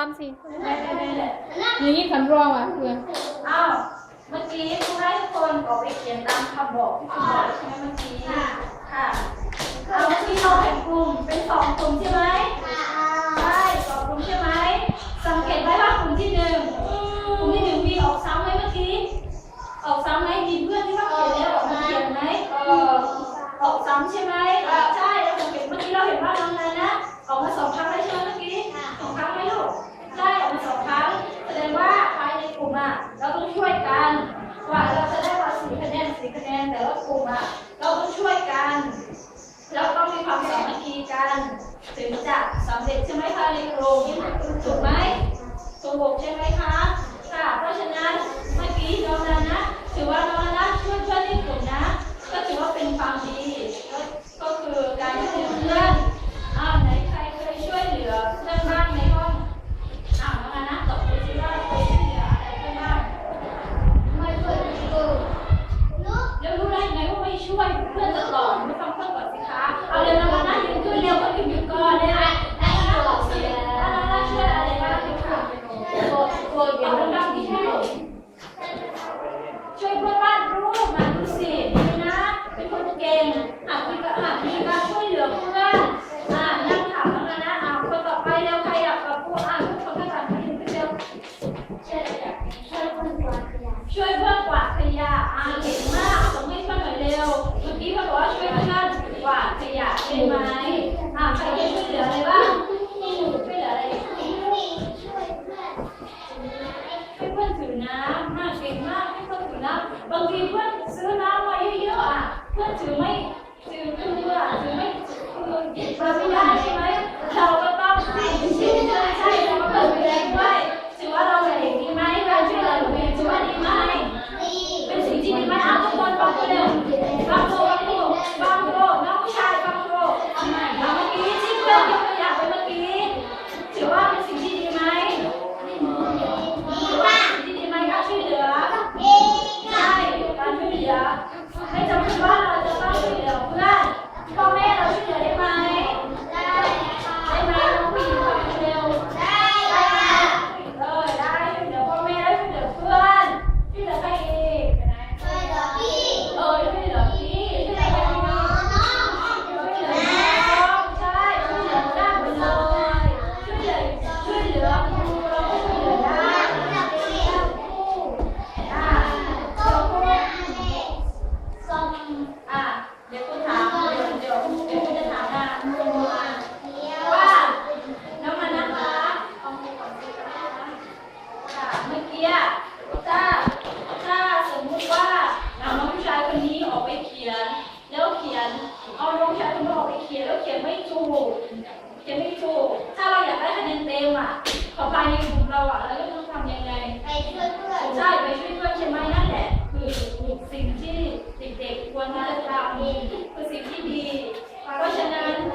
ามสิได้ได้ได้อย่างนี้สำรองอะเพื่อนอ้าวเมื่อกี้คุณให้ทุกคนออกไปเขียนตามคำบอกที่คุณบอกใช่ไหมเมื่อกี้ ค่ะเอาเมื่อกี้เราแบ่งกลุ่มเป็นสองกลุ่มใช่ไหม คะแนนแต่ละกลุ่มอะเราต้องช่วยกัน แล้วต้องมีความสามัคคีกัน ถึงจะสำเร็จใช่ไหมคะในโรงนี่ถูกไหมสมบูรณ์ใช่ไหมคะ บางทีเพื่อนซื้อน้ำมาเยอะๆอะ เพื่อนถือไม่ถือเอลือถือไม่คือเราไม่ได้ใช่ไหมเรา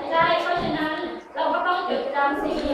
ใช่เพราะฉะนั้นเราก็ต้องจดจำสิ่งที่